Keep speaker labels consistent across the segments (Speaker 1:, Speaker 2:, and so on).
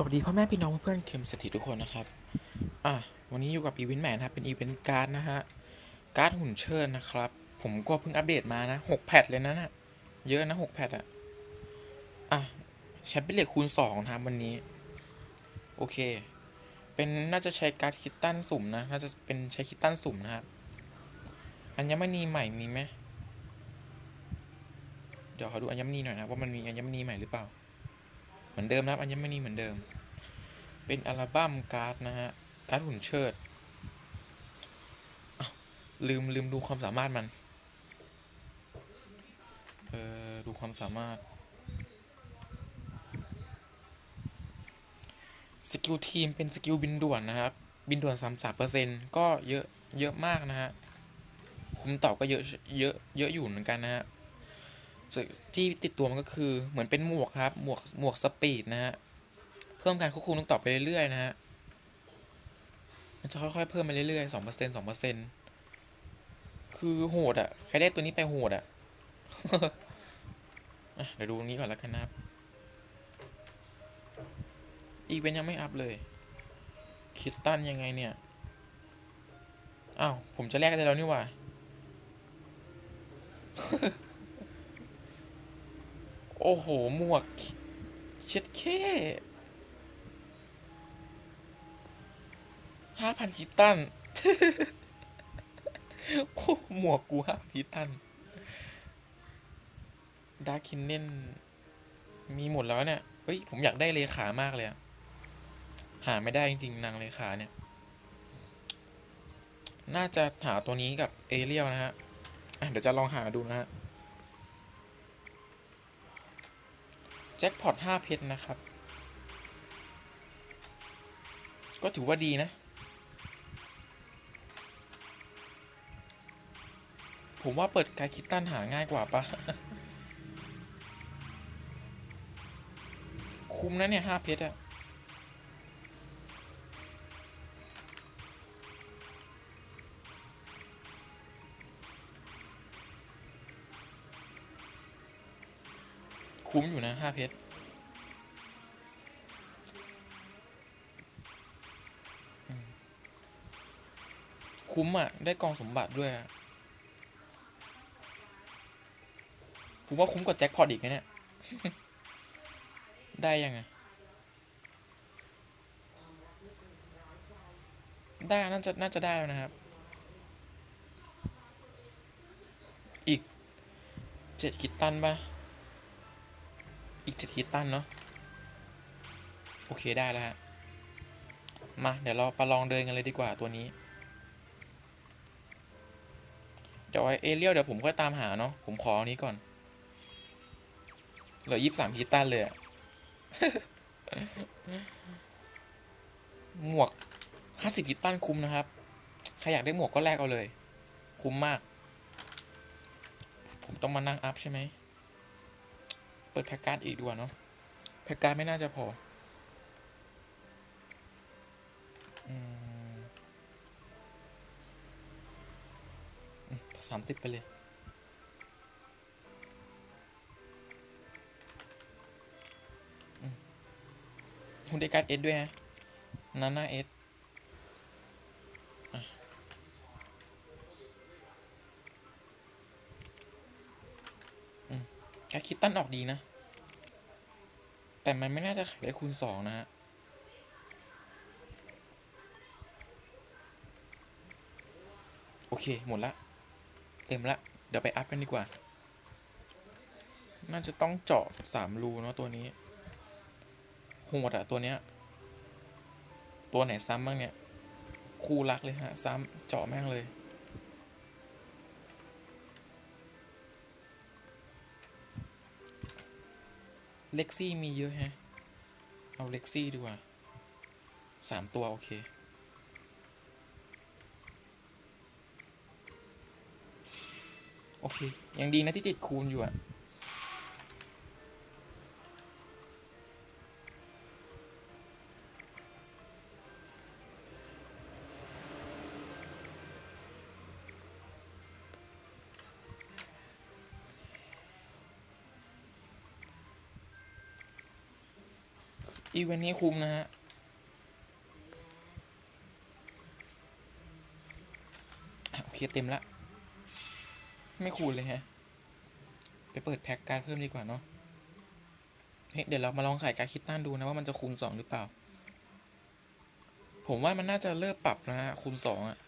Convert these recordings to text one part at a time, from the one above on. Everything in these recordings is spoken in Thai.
Speaker 1: สวัสดีพ่อแม่พี่น้องเพื่อนเข็มสถิตทุกคนนะครับ อะวันนี้อยู่กับอีเวนต์แมนนะครับเป็นอีเวนต์การ์ดนะฮะ การ์ดหุ่นเชิญนะครับ ผมก็เพิ่งอัปเดตมานะหกแพทเลยนะน่ะเยอะนะหกแพทอะอะแชมเปี้ยนเลกคูณสองนะครับวันนี้ โอเค เป็นน่าจะใช้การ์ดคิตตันสุ่มนะ น่าจะเป็นใช้คิตตันสุ่มนะครับ อัญมณีใหม่มีไหม เดี๋ยวขอดูอัญมณีหน่อยนะว่ามันมีอัญมณีใหม่หรือเปล่า มือนเดิมนะครับอัญมณีเหมือนเดิม เป็นอัลบั้มการ์ดนะฮะการ์ดหุ่นเชิดลืมลืมดูความสามารถมัน เออดูความสามารถ สกิลทีมเป็นสกิลบินด่วนนะครับ บินด่วนสามสามเปอร์เซ็นก็เยอะเยอะมากนะฮะ คุมต่อก็เยอะเยอะเยอะอยู่เหมือนกันนะฮะ ที่ติดตัวมันก็คือเหมือนเป็นหมวกครับ หมวกหมวกสปีดนะฮะ เพิ่มการควบคุมลูกต่อไปเรื่อยๆนะฮะ มันจะค่อยๆเพิ่มไปเรื่อยๆสองเปอร์เซ็นสองเปอร์เซ็นคือโหดอะ่ะ ใครได้ตัวนี้ไปโหดอะ่ะ เดี๋ยวดูตรงนี้ก่อนแล้วกันนะครับ อีเวนยังไม่อัพเลย คิดตันยังไงเนี่ย อ้าว ผมจะแลกกันได้แล้วนี่หว่า โอ้โห หมวก เช็ดแค่ห้าพันคิตตันโอ้หมวกกูห้าคิตตันดาร์คินเน่นมีหมดแล้วเนี่ย เฮ้ย ผมอยากได้เลขามากเลยอะหาไม่ได้จริงๆนางเลขาเนี่ย น่าจะหาตัวนี้กับเอเรียลนะฮะเดี๋ยวจะลองหาดูนะฮะ แจ็คพอตห้าเพชรนะครับ ก็ถือว่าดีนะ ผมว่าเปิดการคิดตันหาง่ายกว่าปะคุ้มนะเนี่ยห้าเพชรอะ คุ้มอยู่นะห้าเพชรคุ้มอะ ได้กองสมบัติด้วยผมว่าคุ้มกว่าแจ็คพอตอีกนะเนี่ย ได้ยังไง ได้น่าจะน่าจะได้แล้วนะครับ อีกเจ็ดคิตตันปะ อีกเจ็ดคิตตันเนาะโอเคได้แล้วฮะ มาเดี๋ยวเราประลองเดินกันเลยดีกว่าตัวนี้ เดี๋ยวไอเอเรียลเดี๋ยวผมค่อยตามหาเนาะผมขออันนี้ก่อน เหลือยี่สิบสามคิตตันเลยอะหมวกห้าสิบคิตตันคุ้มนะครับ ใครอยากได้หมวกก็แลกเอาเลย คุ้มมาก ผมต้องมานั่งอัพใช่ไหม ปิดแพ็กการ์ดอีกดีกว่าเนาะแพ็กการ์ดไม่น่าจะพอสามสิบไปเลยคุณได้การ์เอสด้วยฮะนาน่าเอสกคิดตั้นออกดีนะ แต่มันไม่น่าจะขายได้คูณสองนะฮะโอเค หมดละ เต็มละ เดี๋ยวไปอัพกันดีกว่า น่าจะต้องเจาะสามรูเนาะตัวนี้โหดอะตัวเนี้ย ตัวไหนซ้ำบ้างเนี่ย คู่รักเลยฮะ ซ้ำเจาะแม่งเลย เล็กซี่มีเยอะแฮะ เอาเล็กซี่ดีกว่าสามตัว โอเค โอเค ยังดีนะที่ติดคูณอยู่อะ อีเวนต์นี้คุมนะฮะโอเคเต็มละ ไม่คูณเลยฮะ ไปเปิดแพ็กการเพิ่มดีกว่าเนาะเฮ้เดี๋ยวเรามาลองขายการคิดตันดูนะว่ามันจะคูณสองหรือเปล่า ผมว่ามันน่าจะเลิกปรับนะฮะคูณสองอะ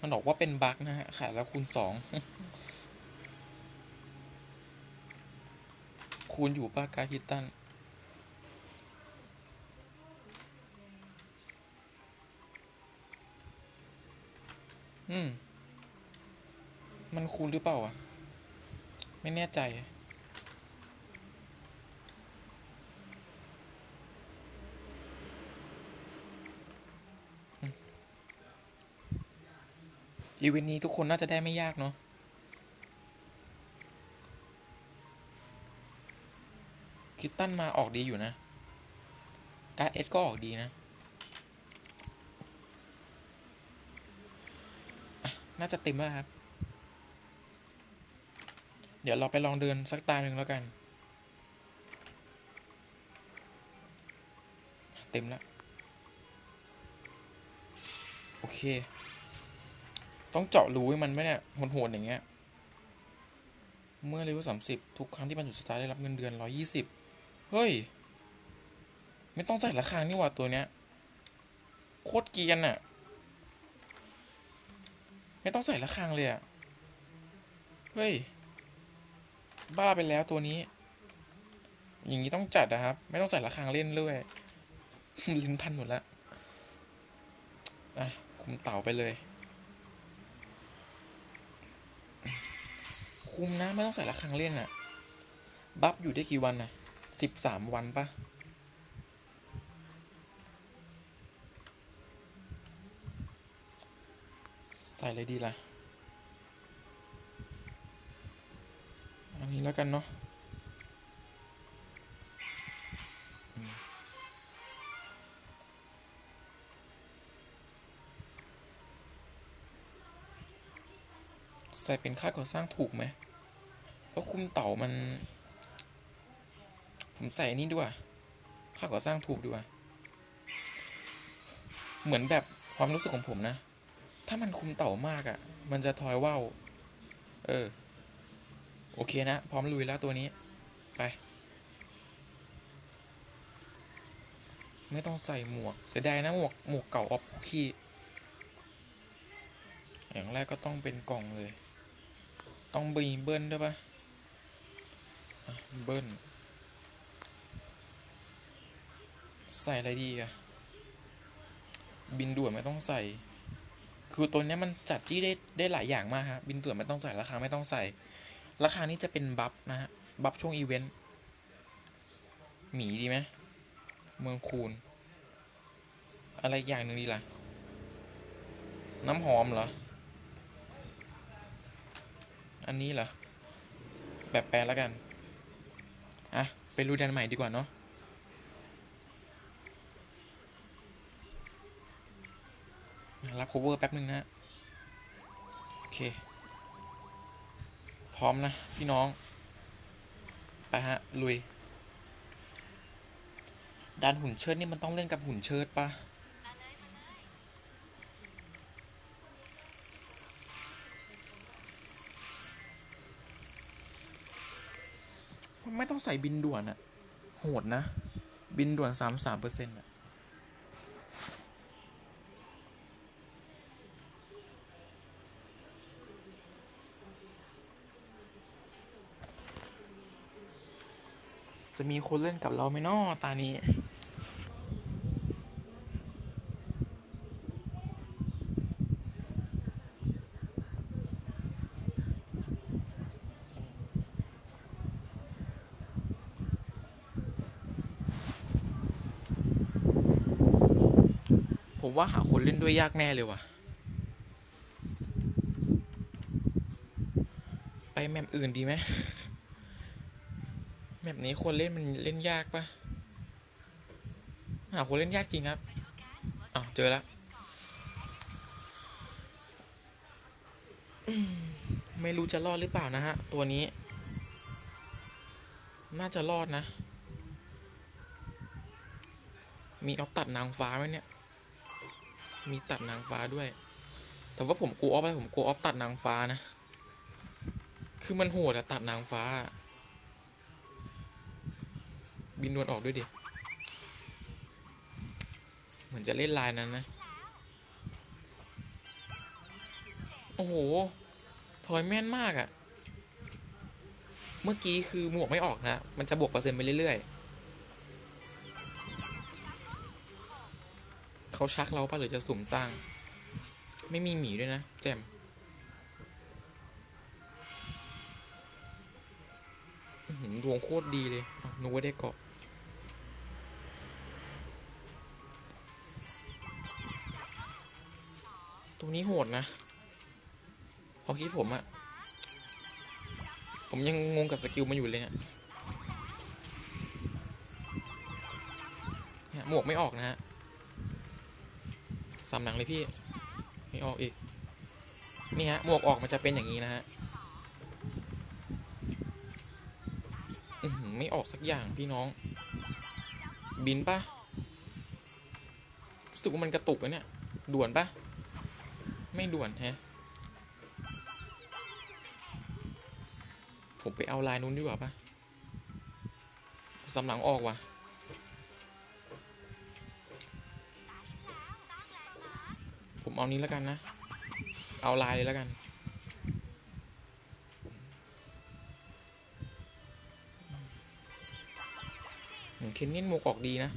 Speaker 1: มันบอกว่าเป็นบั๊กนะฮะ ขายแล้วคูณสองคูณอยู่ป้าการคิดตัน อืม มันคูณหรือเปล่าอะ ไม่แน่ใจ อีเวนต์นี้ทุกคนน่าจะได้ไม่ยากเนาะคิตตันมาออกดีอยู่นะ การเอสก็ออกดีนะอะ น่าจะเต็มแล้วครับ เดี๋ยวเราไปลองเดินสักตาหนึ่งแล้วกัน เต็มแล้ว โอเค ต้องเจาะรูให้มันไหมเนี่ยโหดๆอย่างเงี้ย เมื่อเลเวลสามสิบทุกครั้งที่มันอยู่สตาร์ได้รับเงินเดือนร้อยยี่สิบเฮ้ย ไม่ต้องใส่ราคานี่หว่าตัวเนี้ย โคตรเกียนอะ ไม่ต้องใส่ระฆังเลยอะเฮ้ย บ้าไปแล้วตัวนี้ อย่างนี้ต้องจัดนะครับ ไม่ต้องใส่ระฆังเล่นด้วยลิ้นพันหมดล้วอะ คุมเต่าไปเลย คุมนะไม่ต้องใส่ระฆังเล่นอะบัฟอยู่ได้กี่วันนะสิบสามวันปะ ใส่อะไรดีล่ะ อันนี้แล้วกันเนาะใส่เป็นค่าก่อสร้างถูกไหม เพราะคุมเต่ามัน ผมใส่นนี้ด้วยค่าก่อสร้างถูกด้วย เหมือนแบบความรู้สึกของผมนะ ถ้ามันคุมเต่ามากอะ่ะ มันจะทอยว่าวเออ โอเคนะ พร้อมลุยแล้วตัวนี้ ไป ไม่ต้องใส่หมวก เสียดายนะหมวก หมวกเก่าออฟคีอย่างแรกก็ต้องเป็นกล่องเลย ต้องบีเบิ้ลด้วยปะอะเบิ้ล ใส่อะไรดีอะบินด่วนไม่ต้องใส่ คือตัวนี้มันจัดจี้ได้ได้หลายอย่างมากฮะบินด่วนไม่ต้องใส่ราคาไม่ต้องใส่ ราคานี้จะเป็นบัฟนะฮะบัฟช่วงอีเวนต์หมีดีไหมเมืองคูณอะไรอย่างหนึ่งดีล่ะ น้ำหอมเหรอ อันนี้เหรอ แบบแปลแล้วกัน อะ ไปรูดันใหม่ดีกว่าเนาะ รับ cover แป๊บหนึ่งนะ โอเค พร้อมนะ พี่น้อง ไปฮะ ลุยดันหุ่นเชิดนี่มันต้องเล่นกับหุ่นเชิดปะไม่ต้องใส่บินด่วนอะโหดนะ บินด่วนสามสามเปอร์เซ็นต์อะ จะมีคนเล่นกับเราไหมน้อตานี้ผมว่าหาคนเล่นด้วยยากแน่เลยว่ะ ไปแมปอื่นดีไหม นี้คนเล่นมันเล่นยากปะหาคนเล่นยากจริงครับอ้าวเจอแล้วไม่รู้จะรอดหรือเปล่านะฮะ ตัวนี้ น่าจะรอดนะ มีเอาตัดนางฟ้าไหมเนี่ย มีตัดนางฟ้าด้วย แต่ว่าผมกลัวออฟอะไรผมกลัวออฟตัดนางฟ้านะ คือมันโหดอะตัดนางฟ้า บินวนออกด้วยดิ เหมือนจะเล่นลายนั้นนะ โอ้โห ถอยแม่นมากอะเมื่อกี้คือหมวกไม่ออกนะ มันจะบวกเปอร์เซ็นต์ไปเรื่อยๆ เขาชักเราปะหรือจะสุ่มสร้ง ไม่มีหมีด้วยนะ แจมดวงโคตรดีเลยอ้าวนึกว่าได้เกาะ ตรงนี้โหดนะพอคิดผมอะผมยังงงกับสกิลมันอยู่เลยเนี่ยเนี่ยหมวกไม่ออกนะฮะสามหนังเลยพี่ ไม่ออกอีก นี่ฮะ หมวกออกมันจะเป็นอย่างนี้นะฮะอือหือไม่ออกสักอย่างพี่น้อง บินปะรู้สึกว่ามันกระตุกนะเนี่ย ด่วนปะ ไม่ด่วนแฮะ ผมไปเอาลายนู้นดีกว่าปะสำหลังออกว่ะ ผมเอานี้แล้วกันนะ เอาลายเลยแล้วกันเหมือนเคนเนียนหมกออกดีนะ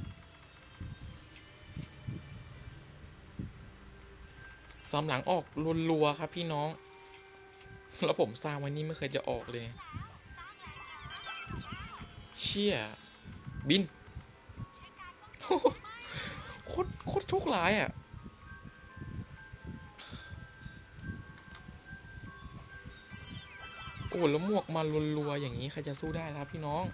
Speaker 1: ซ้ำหลังออกรัวๆครับพี่น้อง แล้วผมสร้างวันนี้ไม่เคยจะออกเลย เชี่ย บินโคตรโคตรโชคร้ายอะโอ้แล้วหมวกมารัวๆอย่างนี้ใครจะสู้ได้ครับพี่น้อง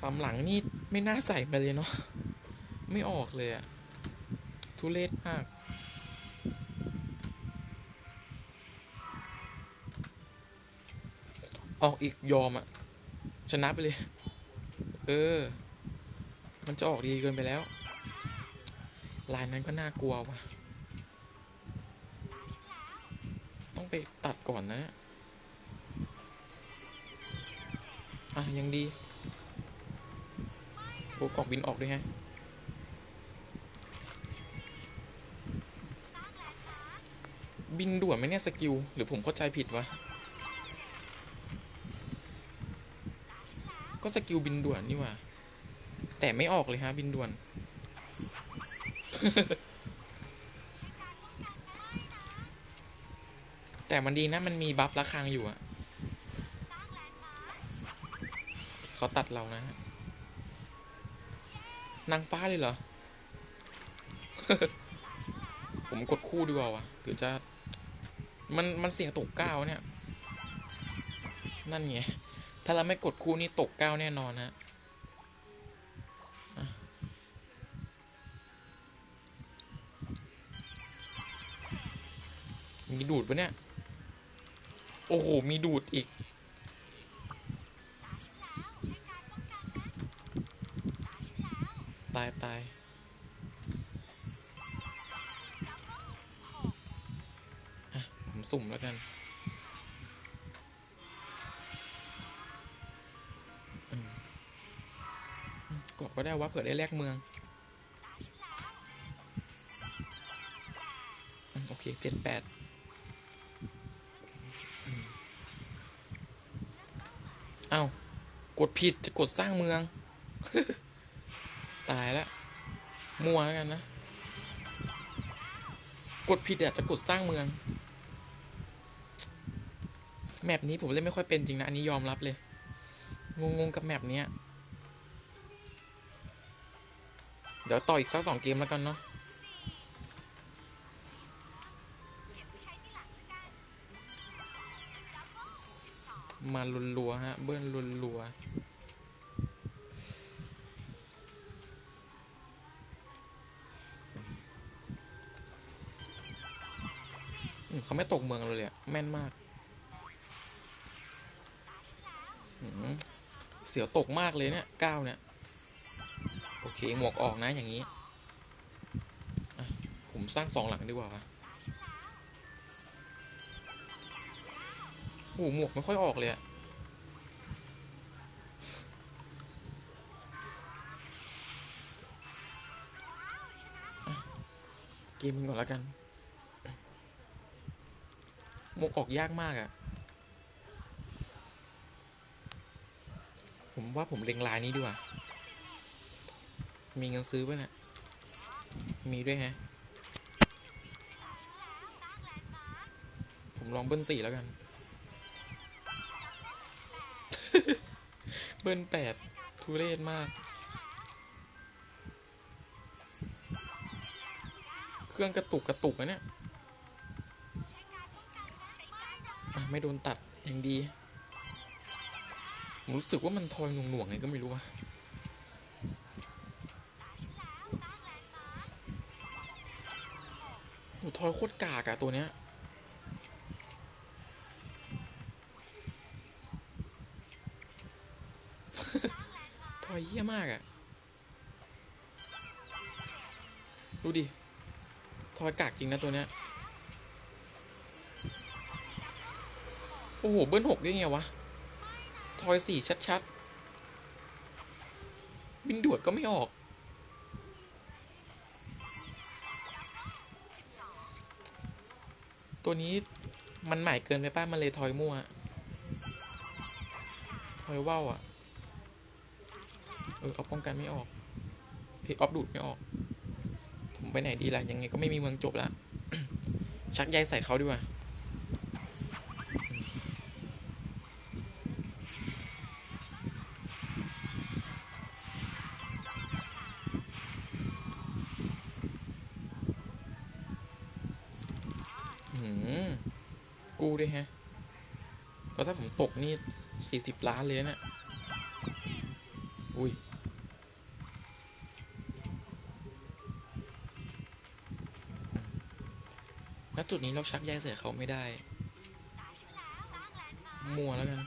Speaker 1: สำหลังนี่ไม่น่าใส่มาเลยเนาะไม่ออกเลยอะ ทุเรศมาก ออกอีกยอมอะชนะไปเลย เออ มันจะออกดีเกินไปแล้ว ลายนั้นก็น่ากลัวว่ะ ต้องไปตัดก่อนนะ อะ ยังดีโอ้ออกบินออกด้วยฮะ บินด่วนไหมเนี่ย สกิล หรือผมเข้าใจผิดวะ ก็สกิลบินด่วนนี่ว่า แต่ไม่ออกเลยฮะ บินด่วน แต่มันดีนะ มันมีบัฟระคังอยู่อะเขาตัดเรานะฮะนางฟ้าเลยเหรอ ผมกดคู่ดีกว่าวะหรือจะ มันมันเสี่ยงตกเก้าเนี่ย นั่นไง ถ้าเราไม่กดคู่นี่ตกเก้าแน่นอนฮะอะมีดูดปะเนี่ย โอ้โห มีดูดอีก ตายตาย สุ่มแล้วกันกดก็ได้ว่าเผื่อได้แลกเมืองโอเคเจ็ดแปดเอากดผิดจะกดสร้างเมือง ตายแล้วมัวแล้วกันนะ กดผิดอะจะกดสร้างเมือง แมปนี้ผมเล่นไม่ค่อยเป็นจริงนะ อันนี้ยอมรับเลย งงๆกับแมปนี้เดี๋ยวต่ออีกสักสองเกมแล้วกันเนาะมาลุนลัวฮะ เบิ้ลลัวๆอืมเขาไม่ตกเมืองเราเลยอะแม่นมาก เสียวตกมากเลยเนี่ยก้าวเนี่ย โอเค หมวกออกนะอย่างนี้ ผมสร้างสองหลังดีกว่าโอ้หมวกไม่ค่อยออกเลยอะเกมมันก่อนแล้วกัน หมวกออกยากมากอะ ผมว่าผมเล็งลายนี้ดีกว่า มีเงินซื้อป่ะเนี่ยมีด้วยแฮะ ผมลองเบิ้ลสี่แล้วกัน เบิ้ลแปดทุเรศมาก เครื่องกระตุกกระตุกอะเนี่ยไม่โดนตัดอย่างดี ผมรู้สึกว่ามันทอยหน่วงๆไงก็ไม่รู้อะหนูทอยโคตรกากอะตัวเนี้ยทอยเยี่ยมากอะดูดิ ทอยกากจริงนะตัวเนี้ย โอ้โห เบิ้ลหกได้ไงวะ ทอยสี่ชัดๆบินด่วนก็ไม่ออก ตัวนี้มันใหม่เกินไปป้ามันเลยทอยมั่ว ทอยว่าวอะ เออเอาป้องกันไม่ออก เพย์ออฟดูดไม่ออก ผมไปไหนดีล่ะ ยังไงก็ไม่มีเมืองจบละ ชักใยใส่เขาดีกว่า เพราะถ้าผมตกนี่สี่สิบล้านเลยนะเนี่ยอุ้ยแล้วจุดนี้เราชักใยใส่เขาไม่ได้ มัวแล้วกัน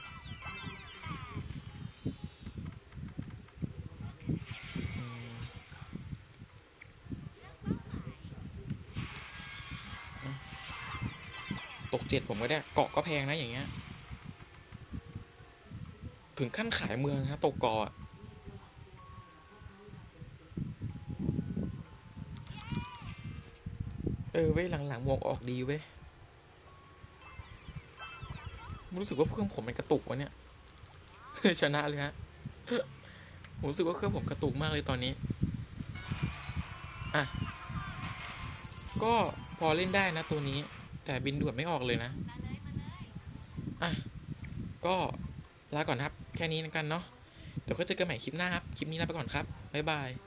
Speaker 1: ตกเจ็ดผมก็ได้ เกาะก็แพงนะอย่างเงี้ย ถึงขั้นขายเมืองครับตกกอะเออเว้ยหลังๆหมวกออกดีเว้ยรู้สึกว่าเครื่องผมมันกระตุกวะเนี่ย ชนะเลยฮะผมรู้สึกว่าเครื่องผมกระตุกมากเลยตอนนี้ อะ ก็พอเล่นได้นะตัวนี้ แต่บินด่วนไม่ออกเลยนะ อะ ก็ลาก่อนครับ แค่นี้แล้วกันเนาะเดี๋ยวก็เจอกันใหม่คลิปหน้าครับ คลิปนี้ลาไปก่อนครับ บ๊ายบาย